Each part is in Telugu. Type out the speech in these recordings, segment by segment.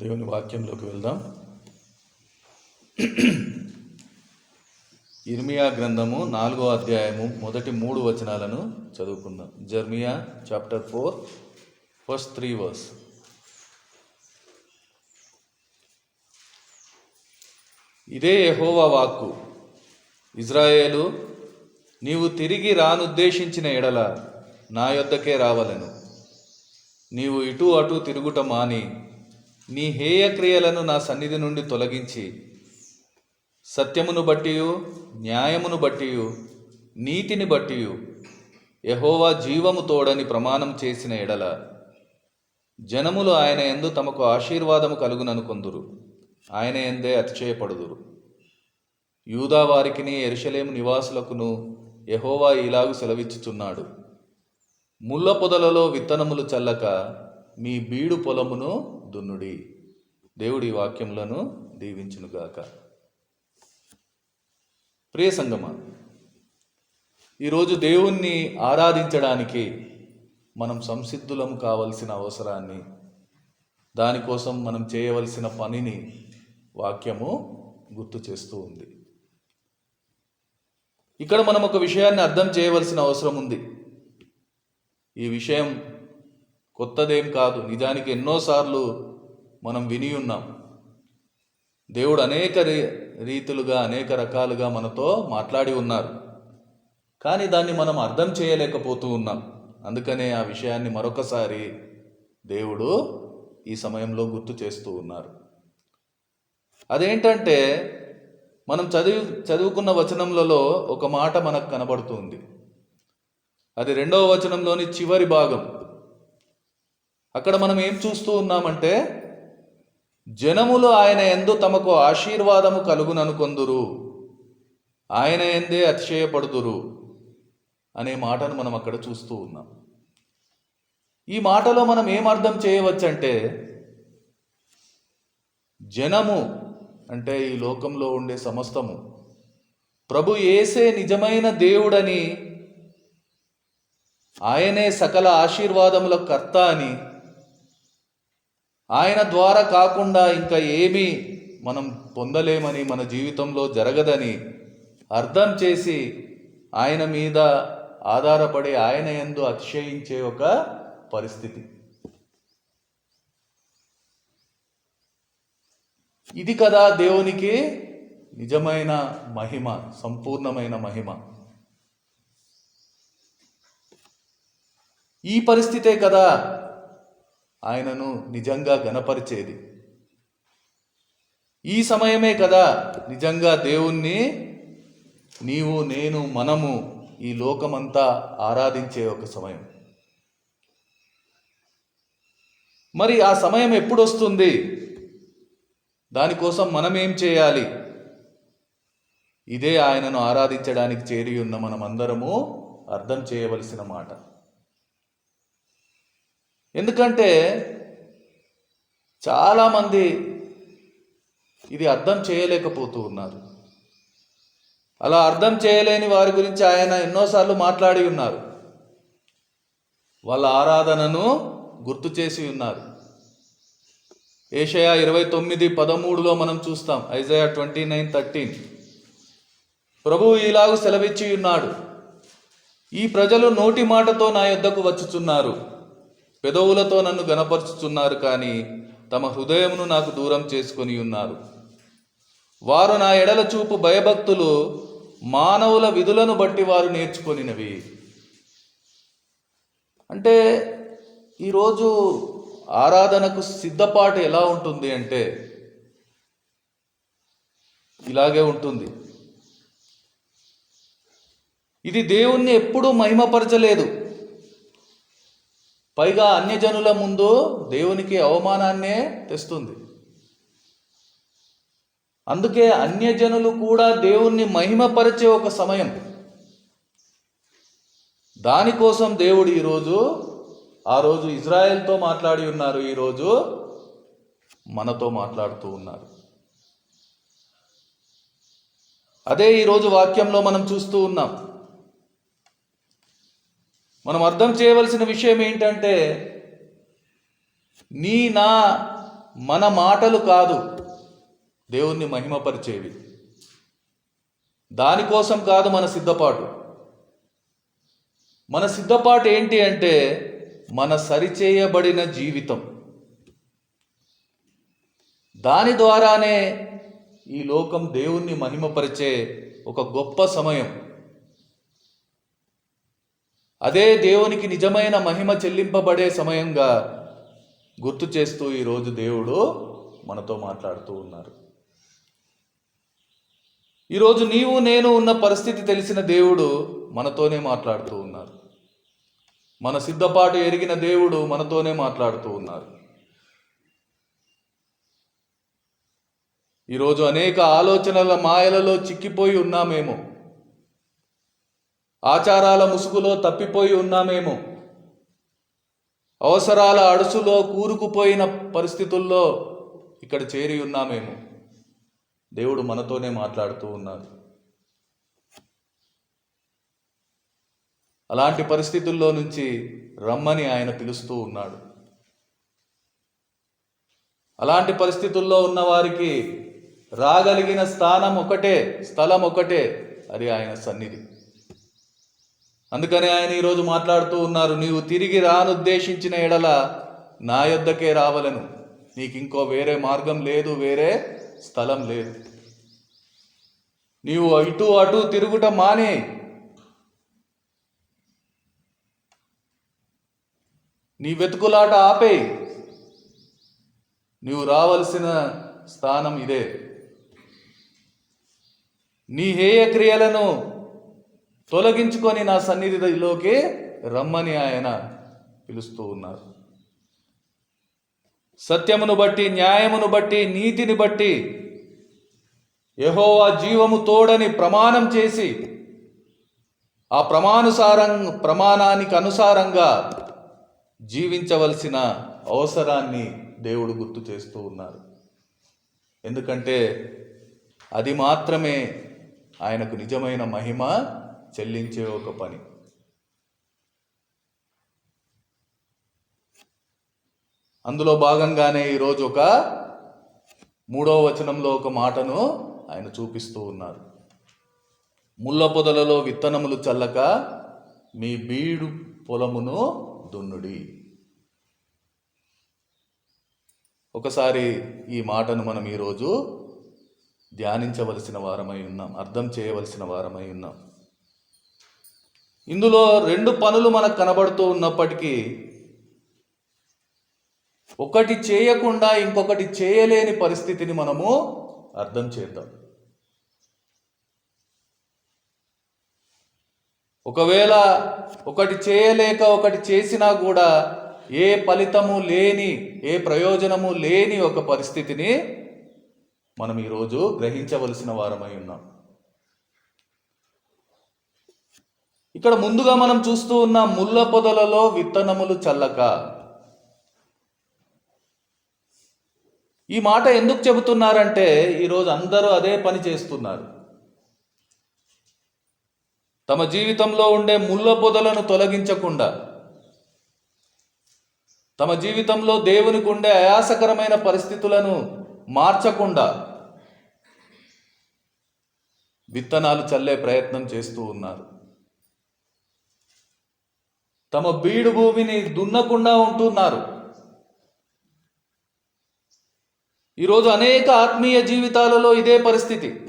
దేవుని వాక్యంలోకి వెళ్దాం. ఇర్మియా గ్రంథము నాలుగో అధ్యాయము మొదటి మూడు వచనాలను చదువుకుందాం. Jeremiah chapter four first three verse. ఇదే యహోవా వాక్కు. ఇజ్రాయేలు నీవు తిరిగి రానుద్దేశించిన ఎడల నా యొద్దకే రావలను. నీవు ఇటు అటు తిరుగుట మాని నీ హేయ క్రియలను నా సన్నిధి నుండి తొలగించి. సత్యమును బట్టియు న్యాయమును బట్టియు నీతిని బట్టియు యహోవా జీవము తోడని ప్రమాణం చేసిన ఎడల. జనములు ఆయన ఎందు తమకు ఆశీర్వాదము కలుగుననుకొందురు. ఆయన ఎందే అతిశయపడుదురు. యూదా వారికిని ఎరుషలేము నివాసులకును యహోవా ఇలాగు సెలవిచ్చుచున్నాడు. ముళ్ళ పొదలలో విత్తనములు చల్లక మీ బీడు పొలమును దున్నుడి దేవుడి వాక్యములను దీవించునుగాక. ప్రియ సంగమ ఈరోజు దేవుణ్ణి ఆరాధించడానికి మనం సంసిద్ధులం కావలసిన అవసరాన్ని దానికోసం మనం చేయవలసిన పనిని వాక్యము గుర్తు చేస్తూ ఉంది. ఇక్కడ మనం ఒక విషయాన్ని అర్థం చేయవలసిన అవసరం ఉంది. ఈ విషయం కొత్తదేం కాదు. నిజానికి ఎన్నోసార్లు మనం విని ఉన్నాం. దేవుడు అనేక రీ- రీతులుగా అనేక రకాలుగా మనతో మాట్లాడి ఉన్నారు. కానీ దాన్ని మనం అర్థం చేయలేకపోతూ ఉన్నాం. అందుకనే ఆ విషయాన్ని మరొకసారి దేవుడు ఈ సమయంలో గుర్తు చేస్తూ ఉన్నారు. అదేంటంటే మనం చదివి చదువుకున్న వచనములలో ఒక మాట మనకు కనబడుతుంది అది రెండవ వచనంలోని చివరి భాగం. అక్కడ మనం ఏం చూస్తూ ఉన్నామంటే జనములు ఆయన ఎందు తమకు ఆశీర్వాదము కలుగుననుకొందురు. ఆయన ఎందే అతిశయపడుదురు అనే మాటను మనం అక్కడ చూస్తూ ఉన్నాం. ఈ మాటలో మనం ఏం అర్థం చేయవచ్చంటే జనము అంటే ఈ లోకంలో ఉండే సమస్తము ప్రభు ఏసే నిజమైన దేవుడని ఆయనే సకల ఆశీర్వాదముల కర్త అని ఆయన ద్వారా కాకుండా ఇంకా ఏమీ మనం పొందలేమని మన జీవితంలో జరగదని అర్థం చేసి ఆయన మీద ఆధారపడి ఆయన ఎందు అతిశయించే ఒక పరిస్థితి. ఇది కదా దేవునికి నిజమైన మహిమ సంపూర్ణమైన మహిమ. ఈ పరిస్థితే కదా ఆయనను నిజంగా గనపరిచేది ఈ సమయమే కదా నిజంగా దేవుణ్ణి నీవు నేను మనము ఈ లోకమంతా ఆరాధించే ఒక సమయం. మరి ఆ సమయం ఎప్పుడు వస్తుంది దానికోసం మనం ఏం చేయాలి? ఇదే ఆయనను ఆరాధించడానికి చేరి ఉన్న మనమందరము అర్థం చేయవలసిన మాట. ఎందుకంటే చాలామంది ఇది అర్థం చేయలేకపోతూ ఉన్నారు. అలా అర్థం చేయలేని వారి గురించి ఆయన ఎన్నోసార్లు మాట్లాడి ఉన్నారు. వాళ్ళ ఆరాధనను గుర్తు చేసి ఉన్నారు. ఏషయా ఇరవై తొమ్మిది పదమూడులో మనం చూస్తాం ఐజయా ట్వంటీ నైన్ థర్టీన్. ప్రభువు ఇలాగ సెలవిచ్చి ఉన్నాడు. ఈ ప్రజలు నోటి మాటతో నా యొద్దకు వచ్చుచున్నారు. పెదవులతో నన్ను గనపరుచుచున్నారు కానీ తమ హృదయమును నాకు దూరం చేసుకొని ఉన్నారు. వారు నా ఎడల చూపు భయభక్తులు మానవుల విధులను బట్టి వారు నేర్చుకొనినవి. అంటే ఈరోజు ఆరాధనకు సిద్ధపాటు ఎలా ఉంటుంది అంటే ఇలాగే ఉంటుంది. ఇది దేవుణ్ణి ఎప్పుడూ మహిమపరచలేదు. పైగా అన్యజనుల ముందు దేవునికి అవమానాన్నే తెస్తుంది. అందుకే అన్యజనులు కూడా దేవుణ్ణి మహిమపరిచే ఒక సమయం. దానికోసం దేవుడు ఈరోజు ఆ రోజు ఇజ్రాయెల్తో మాట్లాడి ఉన్నారు ఈరోజు మనతో మాట్లాడుతూ ఉన్నారు. అదే ఈరోజు వాక్యంలో మనం చూస్తూ ఉన్నాం. మనం అర్థం చేయవలసిన విషయం ఏంటంటే నీ నా మన మాటలు కాదు దేవుణ్ణి మహిమపరిచేవి. దానికోసం కాదు మన సిద్ధపాటు. మన సిద్ధపాటు ఏంటి అంటే మన సరిచేయబడిన జీవితం. దాని ద్వారానే ఈ లోకం దేవుణ్ణి మహిమపరిచే ఒక గొప్ప సమయం. అదే దేవునికి నిజమైన మహిమ చెల్లింపబడే సమయంగా గుర్తు చేస్తూ ఈరోజు దేవుడు మనతో మాట్లాడుతూ ఉన్నారు. ఈరోజు నీవు నేను ఉన్న పరిస్థితి తెలిసిన దేవుడు మనతోనే మాట్లాడుతూ ఉన్నారు. మన సిద్ధపాటు ఎరిగిన దేవుడు మనతోనే మాట్లాడుతూ ఉన్నారు. ఈరోజు అనేక ఆలోచనల మాయలలో చిక్కిపోయి ఉన్నామేమో. ఆచారాల ముసుగులో తప్పిపోయి ఉన్నామేమో. అవసరాల అడుసులో కూరుకుపోయిన పరిస్థితుల్లో ఇక్కడ చేరి ఉన్నామేమో. దేవుడు మనతోనే మాట్లాడుతూ ఉన్నాడు. అలాంటి పరిస్థితుల్లో నుంచి రమ్మని ఆయన పిలుస్తూ ఉన్నాడు. అలాంటి పరిస్థితుల్లో ఉన్నవారికి రాగలిగిన స్థానం ఒకటే స్థలం ఒకటే అది ఆయన సన్నిధి. అందుకని ఆయన ఈరోజు మాట్లాడుతూ ఉన్నారు నీవు తిరిగి రానుద్దేశించిన ఎడల నా యొద్దకే రావలను. నీకు ఇంకో వేరే మార్గం లేదు వేరే స్థలం లేదు. నీవు ఇటు అటు తిరుగుట మానే. నీ వెతుకులాట ఆపే. నీవు రావలసిన స్థానం ఇదే. నీ హేయ క్రియలను తొలగించుకొని నా సన్నిధిలోకి రమ్మని ఆయన పిలుస్తూ ఉన్నారు. సత్యమును బట్టి న్యాయమును బట్టి నీతిని బట్టి యహోవా జీవము తోడని ప్రమాణం చేసి ఆ ప్రమానుసారం ప్రమాణానికి అనుసారంగా జీవించవలసిన అవసరాన్ని దేవుడు గుర్తు చేస్తూ ఉన్నారు. ఎందుకంటే అది మాత్రమే ఆయనకు నిజమైన మహిమ చెల్లించే ఒక పని. అందులో భాగంగానే ఈరోజు ఒక మూడో వచనంలో ఒక మాటను ఆయన చూపిస్తూ ఉన్నారు. ముళ్ళ పొదలలో విత్తనములు చల్లక మీ బీడు పొలమును దున్నుడి. ఒకసారి ఈ మాటను మనం ఈరోజు ధ్యానించవలసిన వారమై ఉన్నాం అర్థం చేయవలసిన వారమై ఉన్నాం. ఇందులో రెండు పనులు మనకు కనబడుతూ ఉన్నప్పటికీ ఒకటి చేయకుండా ఇంకొకటి చేయలేని పరిస్థితిని మనము అర్థం చేద్దాం. ఒకవేళ ఒకటి చేయలేక ఒకటి చేసినా కూడా ఏ ఫలితము లేని ఏ ప్రయోజనము లేని ఒక పరిస్థితిని మనం ఈరోజు గ్రహించవలసిన వారమై ఉన్నాం. ఇక్కడ ముందుగా మనం చూస్తూ ఉన్న ముళ్ళ పొదలలో విత్తనములు చల్లక. ఈ మాట ఎందుకు చెబుతున్నారంటే ఈరోజు అందరూ అదే పని చేస్తున్నారు. తమ జీవితంలో ఉండే ముళ్ళ పొదలను తొలగించకుండా తమ జీవితంలో దేవునికి ఉండే ఆయాసకరమైన పరిస్థితులను మార్చకుండా విత్తనాలు చల్లే ప్రయత్నం చేస్తూ ఉన్నారు. తమ బీడు భూమిని దున్నకుండా ఉంటున్నారు. ఈరోజు అనేక ఆత్మీయ జీవితాలలో ఇదే పరిస్థితి.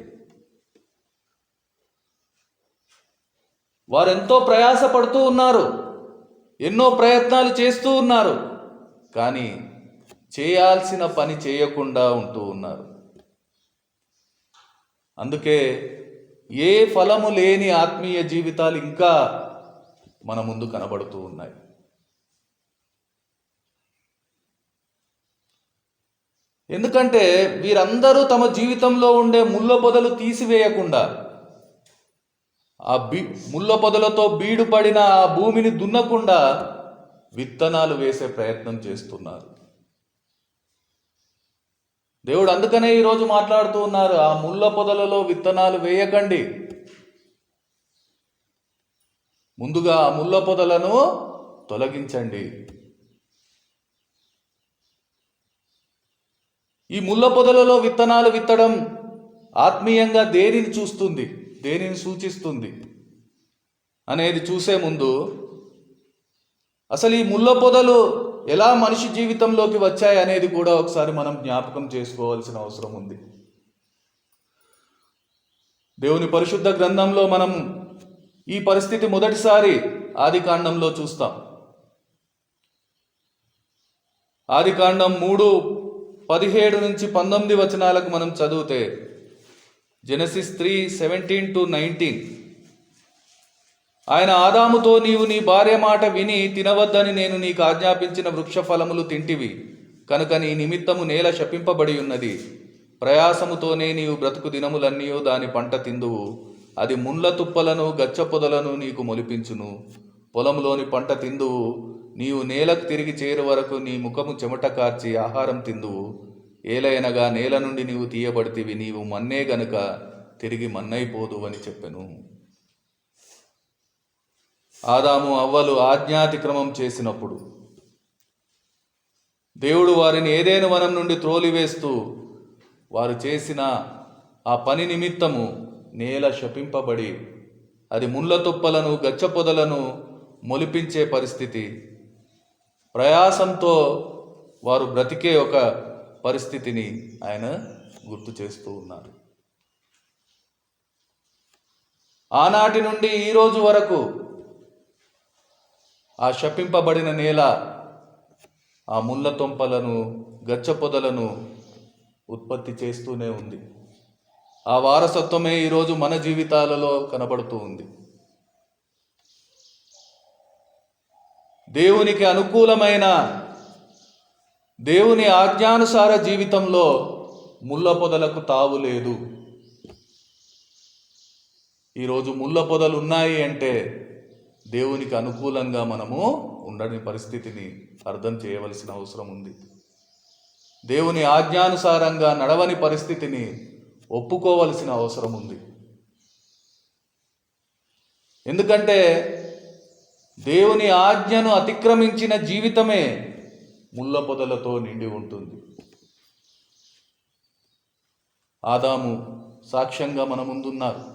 వారెంతో ప్రయాసపడుతూ ఉన్నారు. ఎన్నో ప్రయత్నాలు చేస్తూ ఉన్నారు. కానీ చేయాల్సిన పని చేయకుండా ఉంటూ ఉన్నారు. అందుకే ఏ ఫలము లేని ఆత్మీయ జీవితాలు ఇంకా మన ముందు కనబడుతూ ఉన్నాయి. ఎందుకంటే వీరందరూ తమ జీవితంలో ఉండే ముళ్ళ పొదలు తీసివేయకుండా ఆ బీ ముళ్ళ పొదలతో బీడు పడిన ఆ భూమిని దున్నకుండా విత్తనాలు వేసే ప్రయత్నం చేస్తున్నారు. దేవుడు అందుకనే ఈరోజు మాట్లాడుతూ ఉన్నారు ఆ ముళ్ళ పొదలలో విత్తనాలు వేయకండి. ముందుగా ముళ్ళ పొదలను తొలగించండి. ఈ ముళ్ళ పొదలలో విత్తనాలు విత్తడం ఆత్మీయంగా దేనిని చూస్తుంది? దేనిని సూచిస్తుంది? అనేది చూసే ముందు అసలు ఈ ముళ్ళ పొదలు ఎలా మనిషి జీవితంలోకి వచ్చాయి అనేది కూడా ఒకసారి మనం జ్ఞాపకం చేసుకోవాల్సిన అవసరం ఉంది. దేవుని పరిశుద్ధ గ్రంథంలో మనం ఈ పరిస్థితి మొదటిసారి ఆదికాండంలో చూస్తాం. ఆదికాండం మూడు పదిహేడు నుంచి పంతొమ్మిది వచనాలకు మనం చదివితే Genesis three seventeen to nineteen ఆయన ఆదాముతో నీవు నీ భార్య మాట విని తినవద్దని నేను నీకు ఆజ్ఞాపించిన వృక్ష ఫలములు తింటివి కనుక నీ నిమిత్తము నేల శపింపబడి ఉన్నది. ప్రయాసముతోనే నీవు బ్రతుకు దినములన్నీయో దాని పంట తిందువు. అది ముండ్ల తుప్పలను గచ్చ పొదలను నీకు మొలిపించును. పొలంలోని పంట తిందువు. నీవు నేలకు తిరిగి చేరు వరకు నీ ముఖము చెమట కార్చి ఆహారం తిందువు. ఏలయనగా నేల నుండి నీవు తీయబడితివి. నీవు మన్నే గనుక తిరిగి మన్నైపోదు అని చెప్పెను. ఆదాము అవ్వలు ఆజ్ఞాతిక్రమం చేసినప్పుడు దేవుడు వారిని ఏదైనా వనం నుండి త్రోలివేస్తూ వారు చేసిన ఆ పని నిమిత్తము నేల శపింపబడి అది ముళ్ళ తుప్పలను గచ్చ పొదలను మొలిపించే పరిస్థితి. ప్రయాసంతో వారు బ్రతికే ఒక పరిస్థితిని ఆయన గుర్తు చేస్తూ ఉన్నారు. ఆనాటి నుండి ఈ రోజు వరకు ఆ శపింపబడిన నేల ఆ ముళ్ళ తొంపలను గచ్చ పొదలను ఉత్పత్తి చేస్తూనే ఉంది. ఆ వారసత్వమే ఈరోజు మన జీవితాలలో కనబడుతూ ఉంది. దేవునికి అనుకూలమైన దేవుని ఆజ్ఞానుసార జీవితంలో ముళ్ళ పొదలకు తావు లేదు. ఈరోజు ముళ్ళ పొదలు ఉన్నాయి అంటే దేవునికి అనుకూలంగా మనము ఉండని పరిస్థితిని అర్థం చేయవలసిన అవసరం ఉంది. దేవుని ఆజ్ఞానుసారంగా నడవని పరిస్థితిని ఒప్పుకోవలసిన అవసరం ఉంది. ఎందుకంటే దేవుని ఆజ్ఞను అతిక్రమించిన జీవితమే ముళ్ళ పొదలతో నిండి ఉంటుంది. ఆదాము సాక్ష్యంగా మన ముందున్నారు.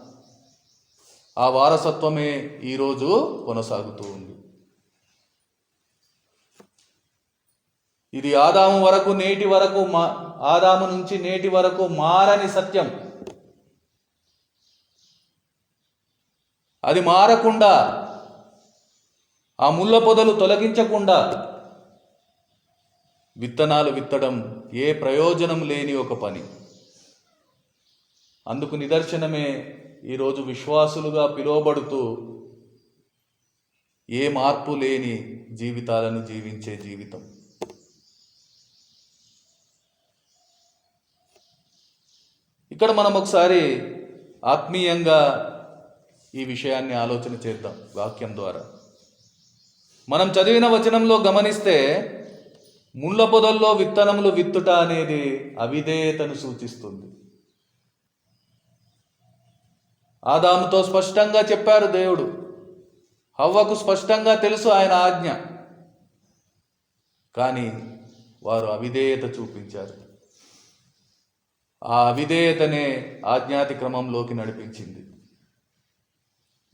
ఆ వారసత్వమే ఈరోజు కొనసాగుతూ ఉంది. ఇది ఆదాము వరకు నేటి వరకు మా ఆదాము నుంచి నేటి వరకు మారని సత్యం. అది మారకుండా ఆ ముళ్ళ పొదలు తొలగించకుండా విత్తనాలు విత్తడం ఏ ప్రయోజనం లేని ఒక పని. అందుకు నిదర్శనమే ఈరోజు విశ్వాసులుగా పిలువబడుతూ ఏ మార్పు లేని జీవితాలను జీవించే జీవితం. ఇక్కడ మనం ఒకసారి ఆత్మీయంగా ఈ విషయాన్ని ఆలోచన చేద్దాం వాక్యం ద్వారా. మనం చదివిన వచనంలో గమనిస్తే ముళ్ళ పొదల్లో విత్తనములు విత్తుట అనేది అవిధేయతను సూచిస్తుంది. ఆదాముతో స్పష్టంగా చెప్పారు దేవుడు. హవ్వకు స్పష్టంగా తెలుసు ఆయన ఆజ్ఞ. కానీ వారు అవిధేయత చూపించారు. ఆ అవిధేయతనే ఆజ్ఞాతిక్రమంలోకి నడిపించింది.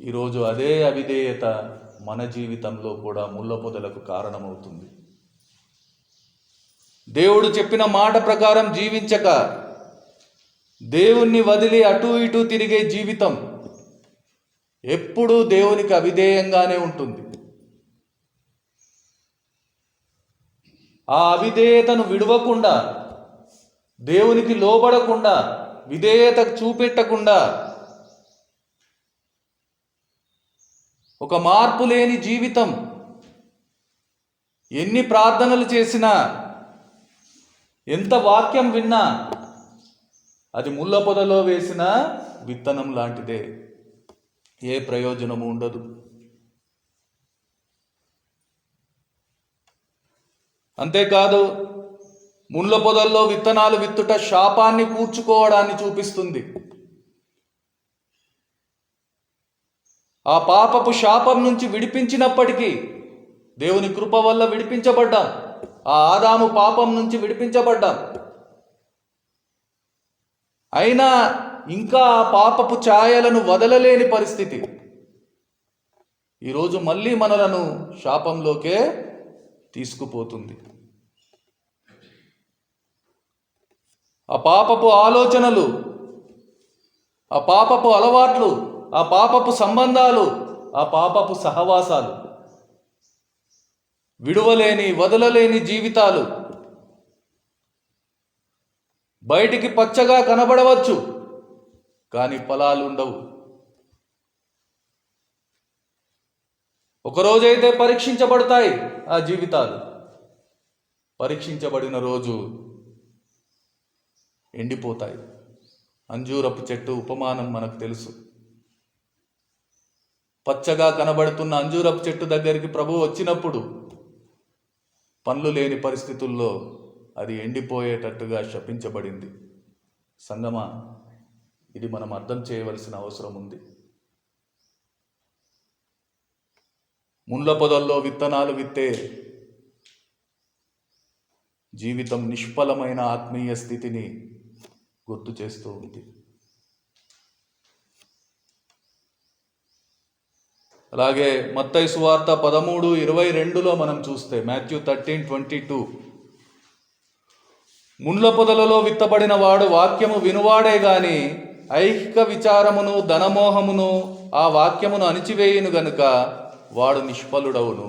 ఈరోజు అదే అవిధేయత మన జీవితంలో కూడా ముళ్ళ పొదలకు కారణమవుతుంది. దేవుడు చెప్పిన మాట ప్రకారం జీవించక దేవుణ్ణి వదిలి అటు ఇటు తిరిగే జీవితం ఎప్పుడూ దేవునికి అవిధేయంగానే ఉంటుంది. ఆ అవిధేయతను విడవకుండా దేవునికి లోబడకుండా విధేయత చూపెట్టకుండా ఒక మార్పు లేని జీవితం. ఎన్ని ప్రార్థనలు చేసినా ఎంత వాక్యం విన్నా అది ముళ్ళ పొదలో వేసిన విత్తనం లాంటిదే. ఏ ప్రయోజనము ఉండదు. అంతేకాదు ముళ్ళ పొదల్లో విత్తనాలు విత్తుట శాపాన్ని కూర్చుకోవడాన్ని చూపిస్తుంది. ఆ పాపపు శాపం నుంచి విడిపించినప్పటికీ దేవుని కృప వల్ల విడిపించబడ్డాం. ఆ ఆదాము పాపం నుంచి విడిపించబడ్డాం. అయినా ఇంకా ఆ పాపపు ఛాయలను వదలలేని పరిస్థితి. ఈరోజు మళ్ళీ మనలను శాపంలోకే తీసుకుపోతుంది. ఆ పాపపు ఆలోచనలు ఆ పాపపు అలవాట్లు ఆ పాపపు సంబంధాలు ఆ పాపపు సహవాసాలు. విడువలేని వదలలేని జీవితాలు. బయటికి పచ్చగా కనబడవచ్చు కానీ ఫలాలు ఉండవు. ఒకరోజైతే పరీక్షించబడతాయి ఆ జీవితాలు. పరీక్షించబడిన రోజు ఎండిపోతాయి. అంజూరపు చెట్టు ఉపమానం మనకు తెలుసు. పచ్చగా కనబడుతున్న అంజూరపు చెట్టు దగ్గరికి ప్రభు వచ్చినప్పుడు పండ్లు లేని పరిస్థితుల్లో అది ఎండిపోయేటట్టుగా శపించబడింది. సంగమా ఇది మనం అర్థం చేయవలసిన అవసరం ఉంది. ముండ్ల పొదల్లో విత్తనాలు విత్తే జీవితం నిష్ఫలమైన ఆత్మీయ స్థితిని గుర్తు చేస్తూ ఉంది. అలాగే మత్తై సువార్త పదమూడు ఇరవై రెండులో మనం చూస్తే మాథ్యూ థర్టీన్ ట్వంటీ టూ. ముండ్ల పొదలలో విత్తబడిన వాడు వాక్యము వినువాడే గాని ఐహిక విచారమును ధనమోహమును ఆ వాక్యమును అణిచివేయును గనుక వాడు నిష్ఫలుడవును.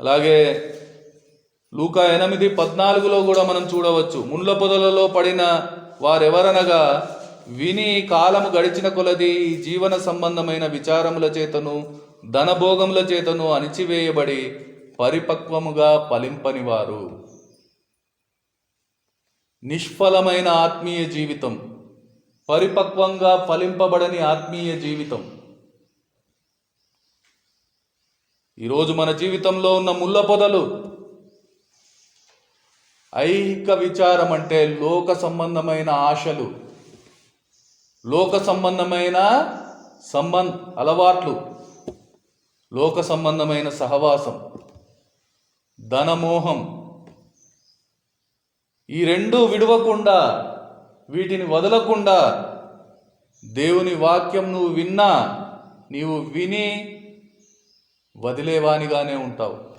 అలాగే లూకా ఎనిమిది పద్నాలుగులో కూడా మనం చూడవచ్చు. ముండ్ల పొదలలో పడిన వారెవరనగా విని కాలము గడిచిన కొలది జీవన సంబంధమైన విచారముల చేతను ధనభోగముల చేతను అణిచివేయబడి పరిపక్వముగా ఫలింపనివారు. నిష్ఫలమైన ఆత్మీయ జీవితం పరిపక్వంగా ఫలింపబడని ఆత్మీయ జీవితం. ఈరోజు మన జీవితంలో ఉన్న ముళ్ళ పొదలు ఐహిక విచారం అంటే లోక సంబంధమైన ఆశలు. లోక సంబంధమైన సంబంధ అలవాట్లు. లోక సంబంధమైన సహవాసం. ధనమోహం. ఈ రెండు విడవకుండా వీటిని వదలకుండా దేవుని వాక్యం నువ్వు విన్నా నీవు విని వదిలేవానిగానే ఉంటావు.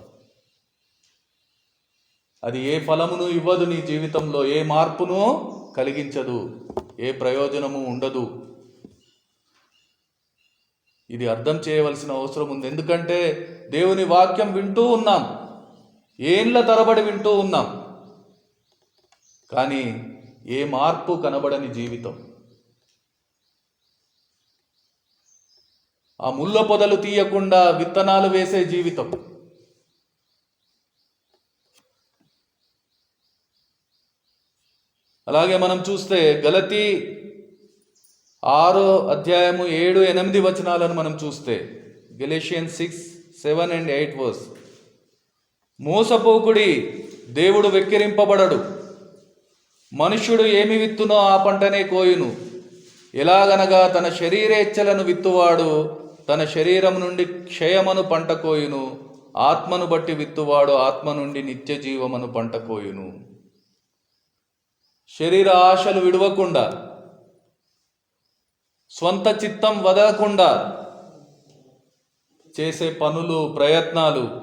అది ఏ ఫలమును ఇవ్వదు నీ జీవితంలో ఏ మార్పును కలిగించదు ఏ ప్రయోజనము ఉండదు. ఇది అర్థం చేయవలసిన అవసరం ఉంది. ఎందుకంటే దేవుని వాక్యం వింటూ ఉన్నాం ఏండ్ల తరబడి వింటూ ఉన్నాం కానీ ఏ మార్పు కనబడని జీవితం. ఆ ముళ్ళ పొదలు తీయకుండా విత్తనాలు వేసే జీవితం. అలాగే మనం చూస్తే గలతీ ఆరో అధ్యాయము ఏడు ఎనిమిది వచనాలను మనం చూస్తే Galatian six seven and eight verse. మోసపోకుడి దేవుడు వెక్కిరింపబడడు. మనుష్యుడు ఏమి విత్తునో ఆ పంటనే కోయును. ఎలాగనగా తన శరీరేచ్ఛలను విత్తువాడు తన శరీరం నుండి క్షయమను పంట కోయును. ఆత్మను బట్టి విత్తువాడు ఆత్మ నుండి నిత్య జీవమను పంట కోయును. శరీర ఆశలు విడవకుండా స్వంత చిత్తం వదలకుండా చేసే పనులు ప్రయత్నాలు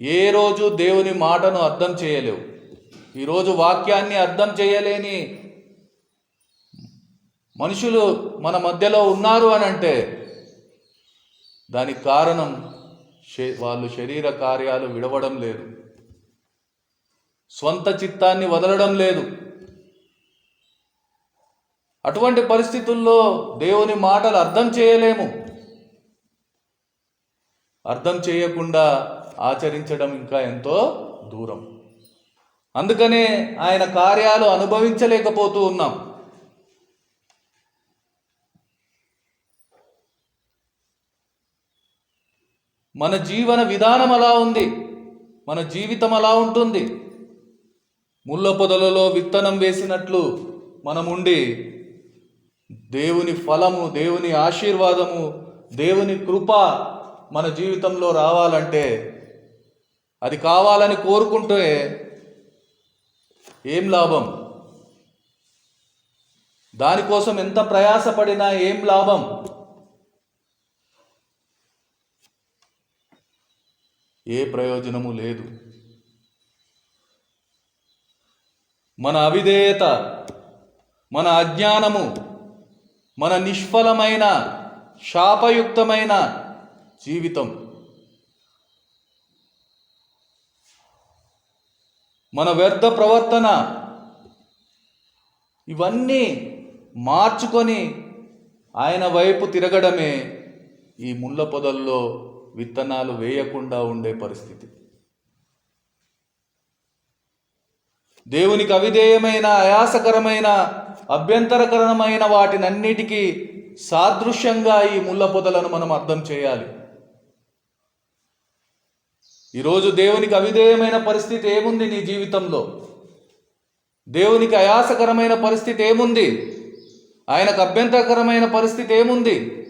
ఏ రోజు దేవుని మాటను అర్థం చేయలేవు. ఈరోజు వాక్యాన్ని అర్థం చేయలేని మనుషులు మన మధ్యలో ఉన్నారు అని అంటే దానికి కారణం వాళ్ళు శరీర కార్యాలు విడవడం లేదు. స్వంత చిత్తాన్ని వదలడం లేదు. అటువంటి పరిస్థితుల్లో దేవుని మాటలు అర్థం చేయలేము. అర్థం చేయకుండా ఆచరించడం ఇంకా ఎంతో దూరం. అందుకనే ఆయన కార్యాలు అనుభవించలేకపోతూ ఉన్నాం. మన జీవన విధానం అలా ఉంది. మన జీవితం అలా ఉంటుంది. ముళ్ళ పొదలలో విత్తనం వేసినట్లు మనముండి దేవుని ఫలము దేవుని ఆశీర్వాదము దేవుని కృప మన జీవితంలో రావాలంటే అది కావాలని కోరుకుంటే ఏం లాభం? దానికోసం ఎంత ప్రయాసపడినా ఏం లాభం? ఏ ప్రయోజనము లేదు. మన అవిధేయత మన అజ్ఞానము మన నిష్ఫలమైన శాపయుక్తమైన జీవితం. మన వ్యర్థ ప్రవర్తన ఇవన్నీ మార్చుకొని ఆయన వైపు తిరగడమే ఈ ముళ్ళ పొదల్లో విత్తనాలు వేయకుండా ఉండే పరిస్థితి. దేవునికి అవిధేయమైన ఆయాసకరమైన అభ్యంతరకరమైన వాటినన్నిటికీ సాదృశ్యంగా ఈ ముళ్ళ పొదలను మనం అర్థం చేయాలి. ఈరోజు దేవునికి అవిధేయమైన పరిస్థితి ఏముంది నీ జీవితంలో? దేవునికి అయాసకరమైన పరిస్థితి ఏముంది? ఆయనకు అభ్యంతరకరమైన పరిస్థితి ఏముంది?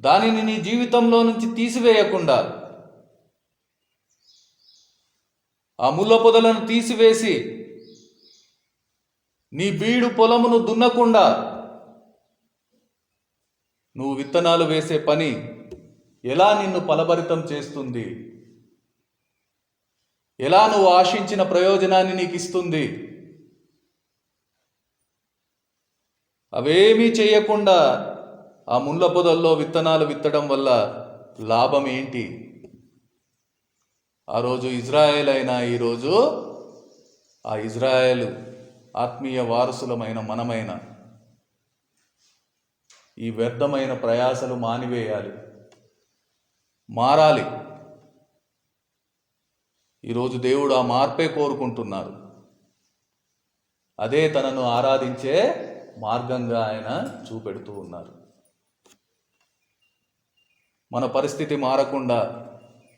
దానిని నీ జీవితంలో నుంచి తీసివేయకుండా ఆ ముళ్ళ పొదలను తీసివేసి నీ బీడు పొలమును దున్నకుండా నువ్వు విత్తనాలు వేసే పని ఎలా నిన్ను ఫలభరితం చేస్తుంది? ఎలా నువ్వు ఆశించిన ప్రయోజనాన్ని నీకు ఇస్తుంది అవేమీ చేయకుండా ఆ ముళ్ళ పొదల్లో విత్తనాలు విత్తడం వల్ల లాభం ఏంటి? ఆ రోజు ఇజ్రాయెల్ అయినా ఈరోజు ఆ ఇజ్రాయెల్ ఆత్మీయ వారసులమైన మనమైన ఈ వ్యర్థమైన ప్రయాసలు మానివేయాలి మారాలి. ఈరోజు దేవుడు ఆ మార్పే కోరుకుంటున్నారు. అదే తనను ఆరాధించే మార్గంగా ఆయన చూపెడుతూ ఉన్నారు. మన పరిస్థితి మారకుండా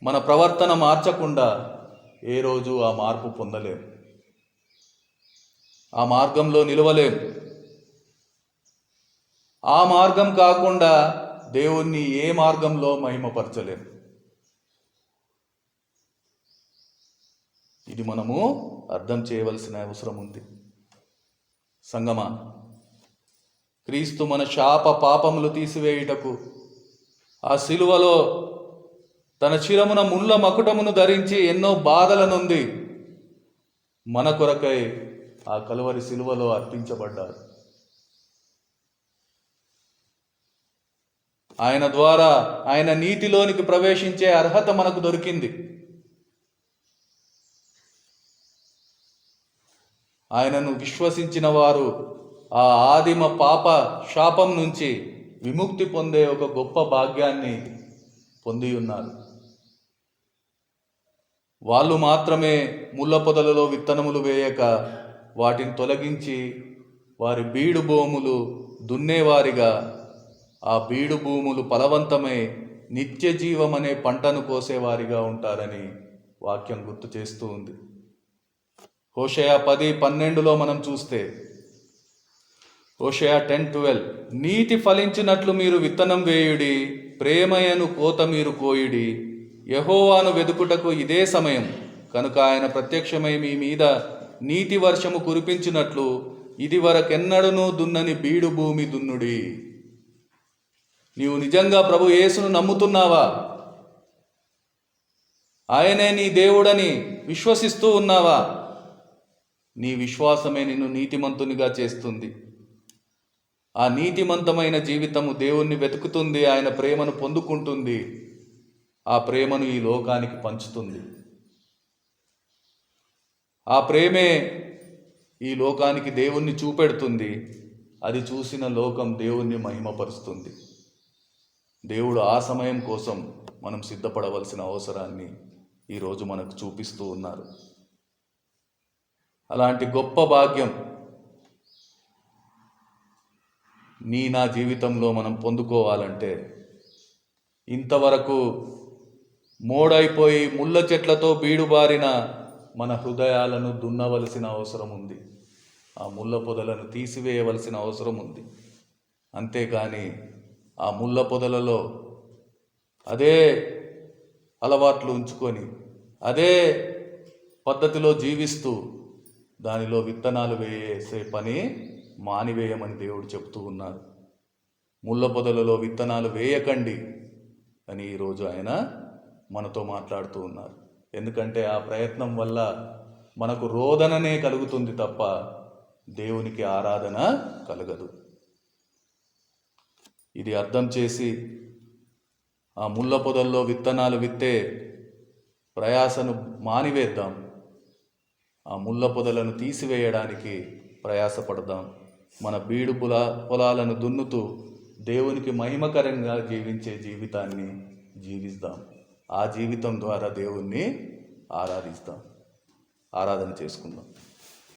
మన ప్రవర్తన మార్చకుండా ఏ రోజు ఆ మార్పు పొందలేం. ఆ మార్గంలో నిలవలేం. ఆ మార్గం కాకుండా దేవుణ్ణి ఏ మార్గంలో మహిమపరచలేం. ఇది మనము అర్థం చేయవలసిన అవసరం ఉంది. సంగమా క్రీస్తు మన శాప పాపములు తీసివేయుటకు ఆ శిలువలో తన చిరమున ముళ్ళ మకుటమును ధరించి ఎన్నో బాధల నుండి మన కొరకై ఆ కలువరి శిలువలో అర్పించబడ్డారు. ఆయన ద్వారా ఆయన నీతిలోనికి ప్రవేశించే అర్హత మనకు దొరికింది. ఆయనను విశ్వసించిన వారు ఆ ఆదిమ పాప శాపం నుంచి విముక్తి పొందే ఒక గొప్ప భాగ్యాన్ని పొంది ఉన్నారు వాళ్ళు మాత్రమే ముళ్ళ పొదలలో విత్తనములు వేయక వాటిని తొలగించి వారి బీడు భూములు దున్నేవారిగా ఆ బీడు భూములు ఫలవంతమై నిత్య జీవమనే అనే పంటను కోసేవారిగా ఉంటారని వాక్యం గుర్తు చేస్తూ ఉంది. హోషయా పది పన్నెండులో మనం చూస్తే హోషయా టెన్ ట్వెల్వ్ నీతి ఫలించినట్లు మీరు విత్తనం వేయుడి ప్రేమయను కోత మీరు కోయుడి యహోవాను వెదుకుటకు ఇదే సమయం. కనుక ఆయన ప్రత్యక్షమై మీ మీద నీతి వర్షము కురిపించినట్లు ఇది వరకెన్నడనూ దున్నని బీడు భూమి దున్నుడి. నీవు నిజంగా ప్రభు యేసును నమ్ముతున్నావా? ఆయనే నీ దేవుడని విశ్వసిస్తూ ఉన్నావా? నీ విశ్వాసమే నిన్ను నీతిమంతునిగా చేస్తుంది. ఆ నీతిమంతమైన జీవితము దేవుణ్ణి వెతుకుతుంది ఆయన ప్రేమను పొందుకుంటుంది. ఆ ప్రేమను ఈ లోకానికి పంచుతుంది. ఆ ప్రేమే ఈ లోకానికి దేవుణ్ణి చూపెడుతుంది. అది చూసిన లోకం దేవుణ్ణి మహిమపరుస్తుంది. దేవుడు ఆ సమయం కోసం మనం సిద్ధపడవలసిన అవసరాన్ని ఈరోజు మనకు చూపిస్తూ ఉన్నారు. అలాంటి గొప్ప భాగ్యం నీ నా జీవితంలో మనం పొందుకోవాలంటే ఇంతవరకు మోడైపోయి ముళ్ళ చెట్లతో బీడుబారిన మన హృదయాలను దున్నవలసిన అవసరం ఉంది ఆ ముళ్ళ పొదలను తీసివేయవలసిన అవసరం ఉంది అంతేకాని ఆ ముళ్ళ పొదలలో అదే అలవాట్లు ఉంచుకొని అదే పద్ధతిలో జీవిస్తూ దానిలో విత్తనాలు వేసే పని మానివేయమని దేవుడు చెప్తూ ఉన్నారు. ముళ్ళ పొదలలో విత్తనాలు వేయకండి అని ఈరోజు ఆయన మనతో మాట్లాడుతూ ఉన్నారు. ఎందుకంటే ఆ ప్రయత్నం వల్ల మనకు రోదననే కలుగుతుంది తప్ప దేవునికి ఆరాధన కలగదు. ఇది అర్థం చేసి ఆ ముళ్ళ పొదల్లో విత్తనాలు విత్తే ప్రయాసను మానివేద్దాం. ఆ ముళ్ళ పొదలను తీసివేయడానికి ప్రయాసపడదాం. మన బీడు పొల పొలాలను దున్నుతూ దేవునికి మహిమకరంగా జీవించే జీవితాన్ని జీవిస్తాం ఆ జీవితం ద్వారా దేవుణ్ణి ఆరాధిస్తాం. ఆరాధన చేసుకుందాం.